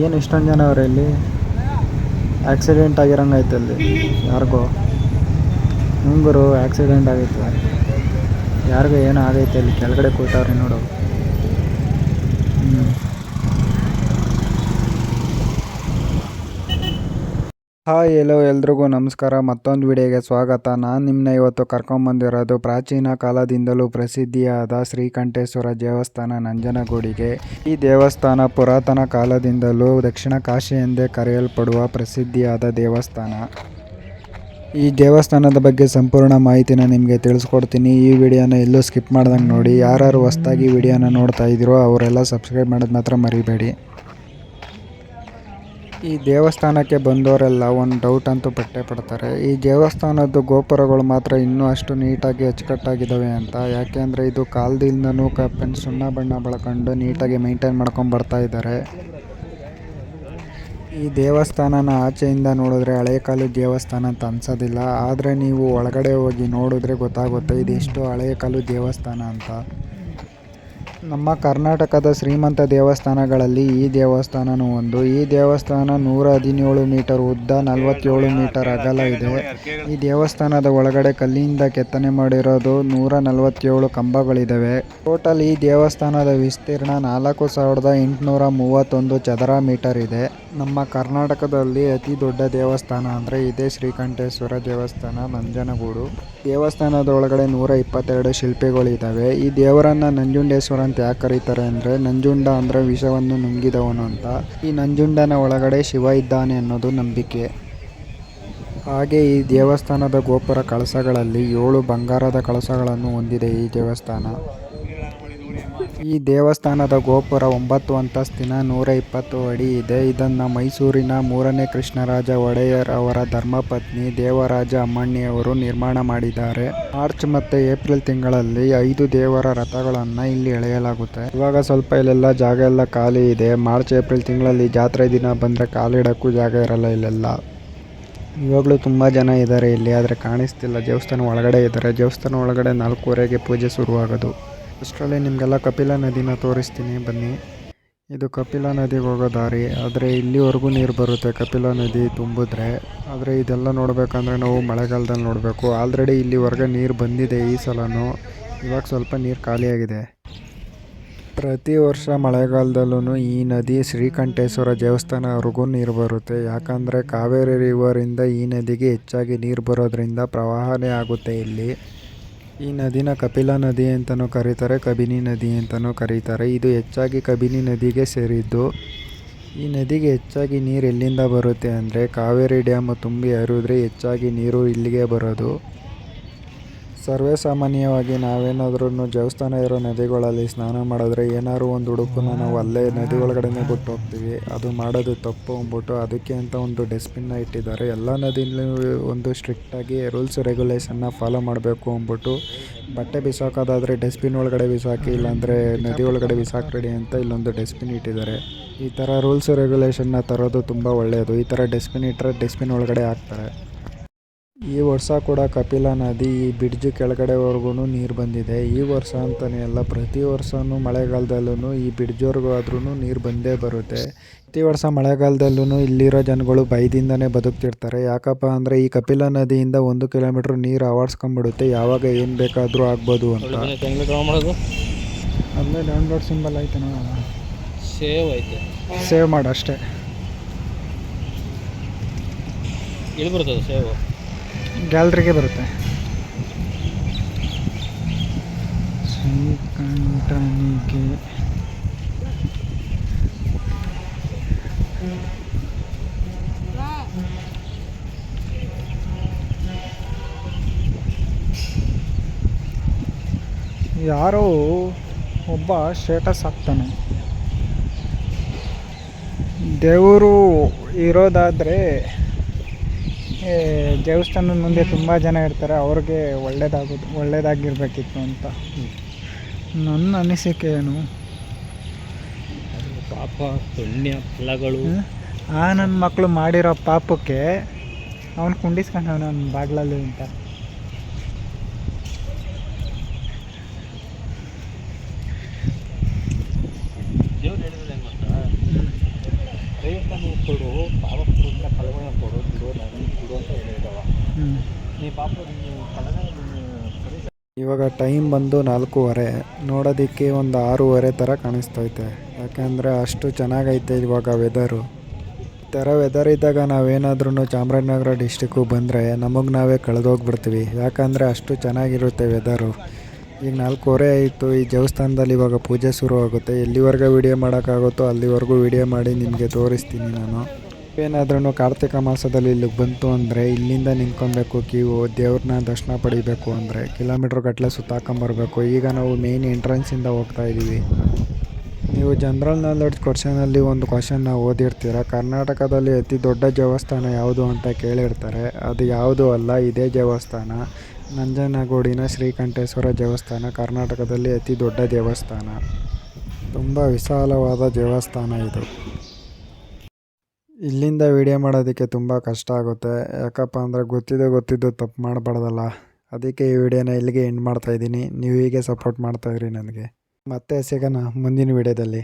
ಏನು ಇಷ್ಟೊಂದು ಜನ ಅವ್ರೆ ಇಲ್ಲಿ? ಆಕ್ಸಿಡೆಂಟ್ ಆಗಿರಂಗೈತೆ ಅಲ್ಲಿ, ಯಾರಿಗೋ. ಮುಂಗುರು ಆಕ್ಸಿಡೆಂಟ್ ಆಗೈತೆ ಯಾರಿಗೋ ಏನೋ ಆಗೈತೆ ಅಲ್ಲಿ ಕೆಳಗಡೆ ಕೂತವ್ರೆ ನೋಡು ಹ್ಞೂ ಹಾಯ್, ಎಲ್ಲೋ ಎಲ್ರಿಗೂ ನಮಸ್ಕಾರ. ಮತ್ತೊಂದು ವಿಡಿಯೋಗೆ ಸ್ವಾಗತ. ನಾನು ನಿಮ್ಮನ್ನ ಇವತ್ತು ಕರ್ಕೊಂಬಂದಿರೋದು ಪ್ರಾಚೀನ ಕಾಲದಿಂದಲೂ ಪ್ರಸಿದ್ಧಿಯಾದ ಶ್ರೀಕಂಠೇಶ್ವರ ದೇವಸ್ಥಾನ ನಂಜನಗೂಡಿಗೆ. ಈ ದೇವಸ್ಥಾನ ಪುರಾತನ ಕಾಲದಿಂದಲೂ ದಕ್ಷಿಣ ಕಾಶಿ ಎಂದೇ ಕರೆಯಲ್ಪಡುವ ಪ್ರಸಿದ್ಧಿಯಾದ ದೇವಸ್ಥಾನ. ಈ ದೇವಸ್ಥಾನದ ಬಗ್ಗೆ ಸಂಪೂರ್ಣ ಮಾಹಿತಿನ ನಿಮಗೆ ತಿಳಿಸ್ಕೊಡ್ತೀನಿ. ಈ ವಿಡಿಯೋನ ಎಲ್ಲೂ ಸ್ಕಿಪ್ ಮಾಡ್ದಂಗೆ ನೋಡಿ. ಯಾರು ಹೊಸ್ದಾಗಿ ವಿಡಿಯೋನ ನೋಡ್ತಾ ಇದ್ದೀರೋ ಅವರೆಲ್ಲ ಸಬ್ಸ್ಕ್ರೈಬ್ ಮಾಡೋದು ಮಾತ್ರ ಮರಿಬೇಡಿ. ಈ ದೇವಸ್ಥಾನಕ್ಕೆ ಬಂದವರೆಲ್ಲ ಒಂದು ಡೌಟ್ ಅಂತೂ ಪಟ್ಟೆ ಪಡ್ತಾರೆ. ಈ ದೇವಸ್ಥಾನದ್ದು ಗೋಪುರಗಳು ಮಾತ್ರ ಇನ್ನೂ ಅಷ್ಟು ನೀಟಾಗಿ ಅಚ್ಚುಕಟ್ಟಾಗಿದ್ದಾವೆ ಅಂತ. ಯಾಕೆಂದರೆ ಇದು ಕಾಲದಿಂದನೂ ಕಪ್ಪೆನ್ ಸುಣ್ಣ ಬಣ್ಣ ಬಳಕೊಂಡು ನೀಟಾಗಿ ಮೇಂಟೈನ್ ಮಾಡ್ಕೊಂಡು ಬರ್ತಾ ಇದ್ದಾರೆ. ಈ ದೇವಸ್ಥಾನನ ಆಚೆಯಿಂದ ನೋಡಿದ್ರೆ ಹಳೆ ಕಾಲದ ದೇವಸ್ಥಾನ ಅಂತ ಅನ್ಸೋದಿಲ್ಲ. ಆದರೆ ನೀವು ಒಳಗಡೆ ಹೋಗಿ ನೋಡಿದ್ರೆ ಗೊತ್ತಾಗುತ್ತೆ, ಇದು ಎಷ್ಟು ಹಳೆಯ ಕಾಲದ ದೇವಸ್ಥಾನ ಅಂತ. ನಮ್ಮ ಕರ್ನಾಟಕದ ಶ್ರೀಮಂತ ದೇವಸ್ಥಾನಗಳಲ್ಲಿ ಈ ದೇವಸ್ಥಾನನೂ ಒಂದು. ಈ ದೇವಸ್ಥಾನ ನೂರ ಹದಿನೇಳು ಮೀಟರ್ ಉದ್ದ ನಲವತ್ತೇಳು ಮೀಟರ್ ಅಗಲ ಇದೆ. ಈ ದೇವಸ್ಥಾನದ ಒಳಗಡೆ ಕಲ್ಲಿನಿಂದ ಕೆತ್ತನೆ ಮಾಡಿರೋದು ನೂರ ನಲವತ್ತೇಳು ಕಂಬಗಳಿದ್ದಾವೆ ಟೋಟಲ್ ಈ ದೇವಸ್ಥಾನದ ವಿಸ್ತೀರ್ಣ ನಾಲ್ಕು ಸಾವಿರದ ಎಂಟುನೂರ ಮೂವತ್ತೊಂದು ಚದರ ಮೀಟರ್ ಇದೆ. ನಮ್ಮ ಕರ್ನಾಟಕದಲ್ಲಿ ಅತಿ ದೊಡ್ಡ ದೇವಸ್ಥಾನ ಅಂದರೆ ಇದೇ ಶ್ರೀಕಂಠೇಶ್ವರ ದೇವಸ್ಥಾನ, ನಂಜನಗೂಡು. ದೇವಸ್ಥಾನದ ಒಳಗಡೆ ನೂರ ಇಪ್ಪತ್ತೆರಡು ಶಿಲ್ಪಿಗಳಿದ್ದಾವೆ ಈ ದೇವರನ್ನ ನಂಜುಂಡೇಶ್ವರ ಅಂತ ಯಾಕೆ ಕರೀತಾರೆ ಅಂದರೆ, ನಂಜುಂಡ ಅಂದರೆ ವಿಷವನ್ನು ನುಂಗಿದವನು ಅಂತ. ಈ ನಂಜುಂಡನ ಒಳಗಡೆ ಶಿವ ಇದ್ದಾನೆ ಅನ್ನೋದು ನಂಬಿಕೆ. ಹಾಗೆ ಈ ದೇವಸ್ಥಾನದ ಗೋಪುರ ಕಳಸಗಳಲ್ಲಿ ಏಳು ಬಂಗಾರದ ಕಳಸಗಳನ್ನು ಹೊಂದಿದೆ ಈ ದೇವಸ್ಥಾನ. ಈ ದೇವಸ್ಥಾನದ ಗೋಪುರ ಒಂಬತ್ತು ಅಂತಸ್ತಿನ ನೂರ ಇಪ್ಪತ್ತು ಅಡಿ ಇದೆ. ಇದನ್ನ ಮೈಸೂರಿನ ಮೂರನೇ ಕೃಷ್ಣರಾಜ ಒಡೆಯರ್ ಅವರ ಧರ್ಮಪತ್ನಿ ದೇವರಾಜ ಅಮ್ಮಣ್ಣಿಯವರು ನಿರ್ಮಾಣ ಮಾಡಿದ್ದಾರೆ. ಮಾರ್ಚ್ ಮತ್ತೆ ಏಪ್ರಿಲ್ ತಿಂಗಳಲ್ಲಿ ಐದು ದೇವರ ರಥಗಳನ್ನ ಇಲ್ಲಿ ಎಳೆಯಲಾಗುತ್ತೆ. ಇವಾಗ ಸ್ವಲ್ಪ ಇಲ್ಲೆಲ್ಲ ಜಾಗ ಎಲ್ಲ ಖಾಲಿ ಇದೆ. ಮಾರ್ಚ್, ಏಪ್ರಿಲ್ ತಿಂಗಳಲ್ಲಿ ಜಾತ್ರೆ ದಿನ ಬಂದ್ರೆ ಕಾಲಿಡಕ್ಕೂ ಜಾಗ ಇರಲ್ಲ ಇಲ್ಲೆಲ್ಲ. ಇವಾಗಲೂ ತುಂಬ ಜನ ಇದ್ದಾರೆ ಇಲ್ಲಿ, ಆದರೆ ಕಾಣಿಸ್ತಿಲ್ಲ. ದೇವಸ್ಥಾನ ಒಳಗಡೆ ಇದ್ದಾರೆ ದೇವಸ್ಥಾನ ಒಳಗಡೆ ನಾಲ್ಕೂವರೆಗೆ ಪೂಜೆ ಶುರುವಾಗೋದು. ಅಷ್ಟರಲ್ಲಿ ನಿಮಗೆಲ್ಲ ಕಪಿಲ ನದಿನ ತೋರಿಸ್ತೀನಿ, ಬನ್ನಿ. ಇದು ಕಪಿಲ ನದಿಗೆ ಹೋಗೋ ದಾರಿ. ಆದರೆ ಇಲ್ಲಿವರೆಗೂ ನೀರು ಬರುತ್ತೆ, ಕಪಿಲ ನದಿ ತುಂಬಿದ್ರೆ. ಆದರೆ ಇದೆಲ್ಲ ನೋಡಬೇಕಂದ್ರೆ ನಾವು ಮಳೆಗಾಲದಲ್ಲಿ ನೋಡಬೇಕು. ಆಲ್ರೆಡಿ ಇಲ್ಲಿವರೆಗೆ ನೀರು ಬಂದಿದೆ ಈ ಸಲನೂ. ಇವಾಗ ಸ್ವಲ್ಪ ನೀರು ಖಾಲಿಯಾಗಿದೆ. ಪ್ರತಿ ವರ್ಷ ಮಳೆಗಾಲದಲ್ಲೂ ಈ ನದಿ ಶ್ರೀಕಂಠೇಶ್ವರ ದೇವಸ್ಥಾನವರೆಗೂ ನೀರು ಬರುತ್ತೆ. ಯಾಕಂದರೆ ಕಾವೇರಿ ರಿವರಿಂದ ಈ ನದಿಗೆ ಹೆಚ್ಚಾಗಿ ನೀರು ಬರೋದ್ರಿಂದ ಪ್ರವಾಹನೇ ಆಗುತ್ತೆ ಇಲ್ಲಿ. ಈ ನದಿನ ಕಪಿಲ ನದಿ ಅಂತಲೂ ಕರೀತಾರೆ, ಕಬಿನಿ ನದಿ ಅಂತಲೂ ಕರೀತಾರೆ. ಇದು ಹೆಚ್ಚಾಗಿ ಕಬಿನಿ ನದಿಗೆ ಸೇರಿದ್ದು. ಈ ನದಿಗೆ ಹೆಚ್ಚಾಗಿ ನೀರು ಎಲ್ಲಿಂದ ಬರುತ್ತೆ ಅಂದರೆ ಕಾವೇರಿ ಡ್ಯಾಮ್ ತುಂಬಿ ಹರಿದ್ರೆ ಹೆಚ್ಚಾಗಿ ನೀರು ಇಲ್ಲಿಗೆ ಬರೋದು. ಸರ್ವೇ ಸಾಮಾನ್ಯವಾಗಿ ನಾವೇನಾದ್ರೂ ದೇವಸ್ಥಾನ ಇರೋ ನದಿಗಳಲ್ಲಿ ಸ್ನಾನ ಮಾಡಿದ್ರೆ ಏನಾದ್ರು ಒಂದು ಉಡುಪನ್ನ ನಾವು ಅಲ್ಲೇ ನದಿ ಒಳಗಡೆನೆ ಬಿಟ್ಟು ಹೋಗ್ತೀವಿ ಅದು ಮಾಡೋದು ತಪ್ಪು ಅಂದ್ಬಿಟ್ಟು ಅದಕ್ಕೆ ಅಂತ ಒಂದು ಡಸ್ಟ್ಬಿನ್ನ ಇಟ್ಟಿದ್ದಾರೆ. ಎಲ್ಲ ನದಿಲೂ ಒಂದು ಸ್ಟ್ರಿಕ್ಟಾಗಿ ರೂಲ್ಸ್ ರೆಗ್ಯುಲೇಷನ್ನ ಫಾಲೋ ಮಾಡಬೇಕು ಅಂದ್ಬಿಟ್ಟು ಬಟ್ಟೆ ಬಿಸಾಕೋದಾದರೆ ಡಸ್ಟ್ಬಿನ್ ಒಳಗಡೆ ಬಿಸಾಕಿ, ಇಲ್ಲಾಂದರೆ ನದಿ ಒಳಗಡೆ ಬಿಸಾಕ್ರೆಡಿ ಅಂತ ಇಲ್ಲೊಂದು ಡಸ್ಟ್ಬಿನ್ ಇಟ್ಟಿದ್ದಾರೆ. ಈ ಥರ ರೂಲ್ಸ್ ರೆಗ್ಯುಲೇಷನ್ನ ತರೋದು ತುಂಬ ಒಳ್ಳೆಯದು ಈ ಥರ ಡಸ್ಟ್ಬಿನ್ ಇಟ್ಟರೆ ಡಸ್ಟ್ಬಿನ್ ಒಳಗಡೆ ಹಾಕ್ತಾರೆ. ಈ ವರ್ಷ ಕೂಡ ಕಪಿಲ ನದಿ ಈ ಬ್ರಿಡ್ಜ್ ಕೆಳಗಡೆವರೆಗೂ ನೀರು ಬಂದಿದೆ. ಈ ವರ್ಷ ಅಂತಲೇ ಅಲ್ಲ ಪ್ರತಿ ವರ್ಷವೂ ಮಳೆಗಾಲದಲ್ಲೂ ಈ ಬ್ರಿಡ್ಜ್ವರೆಗೂ ಆದ್ರೂ ನೀರು ಬಂದೇ ಬರುತ್ತೆ. ಪ್ರತಿ ವರ್ಷ ಮಳೆಗಾಲದಲ್ಲೂ ಇಲ್ಲಿರೋ ಜನಗಳು ಭಯದಿಂದನೇ ಬದುಕ್ತಿರ್ತಾರೆ. ಯಾಕಪ್ಪ ಅಂದರೆ ಈ ಕಪಿಲ ನದಿಯಿಂದ ಒಂದು ಕಿಲೋಮೀಟ್ರ್ ನೀರು ಆವರಿಸ್ಕೊಂಡ್ಬಿಡುತ್ತೆ. ಯಾವಾಗ ಏನು ಬೇಕಾದರೂ ಆಗ್ಬೋದು ಅಂತ. ಡೌನ್ಲೋಡ್ ಸಿಂಬಲ್ ಸೇವ್ ಐತೆ. ಸೇವ್ ಮಾಡು ಅಷ್ಟೇ. ಇಲ್ಲಿ ಬರ್ತದೆ ಸೇವ್? ಗ್ಯಾಲ್ರಿಗೆ ಬರುತ್ತೆ. ಯಾರೋ ಒಬ್ಬ ಸ್ಟೇಟಸ್ ಹಾಕ್ತಾನೆ. ದೇವರು ಇರೋದಾದರೆ ದೇವಸ್ಥಾನದ ಮುಂದೆ ತುಂಬ ಜನ ಇರ್ತಾರೆ ಅವ್ರಿಗೆ ಒಳ್ಳೇದಾಗೋದು ಒಳ್ಳೇದಾಗಿರ್ಬೇಕಿತ್ತು ಅಂತ. ನನ್ನ ಅನಿಸಿಕೆ ಏನು? ಪಾಪ ಪುಣ್ಯ ಫಲಗಳು. ಆ ನನ್ನ ಮಕ್ಕಳು ಮಾಡಿರೋ ಪಾಪಕ್ಕೆ ಅವನು ಕುಂಡಿಸ್ಕೊಂಡವನು ನನ್ನ ಬಾಗ್ಲಲ್ಲಿ ಅಂತ ದೇವ್ರು ಹೇಳಿದ್ರೆ ಹೆಂಗೆ ಗೊತ್ತಾ ಕೊಡು ಪಾಪ ಪುಣ್ಯ ಫಲಗಳನ್ನ ಕೊಡು ಬಿಡು ನನಗೆ ಬಿಡು ಅಂತ ಹೇಳಿದವ ನೀ ಪಾಪ ನೀನು ಫಲನ ನೀನು ಸರಿ ಇವಾಗ ಟೈಮ್ ಬಂದು ನಾಲ್ಕೂವರೆ. ನೋಡೋದಕ್ಕೆ ಒಂದು ಆರೂವರೆ ಥರ ಕಾಣಿಸ್ತೈತೆ. ಯಾಕೆಂದರೆ ಅಷ್ಟು ಚೆನ್ನಾಗೈತೆ ಇವಾಗ ವೆದರು ಥರ ವೆದರ್ ಇದ್ದಾಗ ನಾವೇನಾದ್ರೂ ಚಾಮರಾಜನಗರ ಡಿಸ್ಟಿಕ್ಕು ಬಂದರೆ ನಮಗೆ ನಾವೇ ಕಳೆದೋಗ್ಬಿಡ್ತೀವಿ. ಯಾಕಂದರೆ ಅಷ್ಟು ಚೆನ್ನಾಗಿರುತ್ತೆ ವೆದರು ಈಗ ನಾಲ್ಕೂವರೆ ಆಯಿತು. ಈ ದೇವಸ್ಥಾನದಲ್ಲಿ ಇವಾಗ ಪೂಜೆ ಶುರು ಆಗುತ್ತೆ ಎಲ್ಲಿವರೆಗೂ ವೀಡಿಯೋ ಮಾಡೋಕ್ಕಾಗುತ್ತೋ ಅಲ್ಲಿವರೆಗೂ ವೀಡಿಯೋ ಮಾಡಿ ನಿಮಗೆ ತೋರಿಸ್ತೀನಿ ನಾನು. ಏನಾದ್ರೂ ಕಾರ್ತಿಕ ಮಾಸದಲ್ಲಿ ಇಲ್ಲಿಗೆ ಬಂತು ಅಂದರೆ ಇಲ್ಲಿಂದ ನಿಂತ್ಕೊಬೇಕು, ಕ್ಯೂ ದೇವ್ರನ್ನ ದರ್ಶನ ಪಡಿಬೇಕು ಅಂದರೆ ಕಿಲೋಮೀಟ್ರ್ ಗಟ್ಟಲೆ ಸುತ್ತಾಕೊಂಬರ್ಬೇಕು. ಈಗ ನಾವು ಮೇನ್ ಎಂಟ್ರೆನ್ಸಿಂದ ಹೋಗ್ತಾ ಇದ್ದೀವಿ ನೀವು ಜನರಲ್ ನಾಲೆಡ್ಜ್ ಕ್ವಶನಲ್ಲಿ ಒಂದು ಕ್ವಶನ್ನ ಓದಿರ್ತೀರ? ಕರ್ನಾಟಕದಲ್ಲಿ ಅತಿ ದೊಡ್ಡ ದೇವಸ್ಥಾನ ಯಾವುದು ಅಂತ ಕೇಳಿರ್ತಾರೆ. ಅದು ಯಾವುದೂ ಅಲ್ಲ, ಇದೇ ದೇವಸ್ಥಾನ. ನಂಜನಗೂಡಿನ ಶ್ರೀಕಂಠೇಶ್ವರ ದೇವಸ್ಥಾನ ಕರ್ನಾಟಕದಲ್ಲಿ ಅತಿ ದೊಡ್ಡ ದೇವಸ್ಥಾನ. ತುಂಬ ವಿಶಾಲವಾದ ದೇವಸ್ಥಾನ ಇದು. ಇಲ್ಲಿಂದ ವೀಡಿಯೋ ಮಾಡೋದಕ್ಕೆ ತುಂಬ ಕಷ್ಟ ಆಗುತ್ತೆ. ಯಾಕಪ್ಪ ಅಂದರೆ ಗೊತ್ತಿದ್ದು ಗೊತ್ತಿದ್ದು ತಪ್ಪು ಮಾಡಬಾರ್ದಲ್ಲ. ಅದಕ್ಕೆ ಈ ವಿಡಿಯೋನ ಇಲ್ಲಿಗೆ ಎಂಡ್ ಮಾಡ್ತಾಯಿದ್ದೀನಿ ನೀವು ಹೀಗೆ ಸಪೋರ್ಟ್ ಮಾಡ್ತಾಯಿರಿ ನನಗೆ. ಮತ್ತೆ ಸಿಗೋಣ ಮುಂದಿನ ವಿಡಿಯೋದಲ್ಲಿ.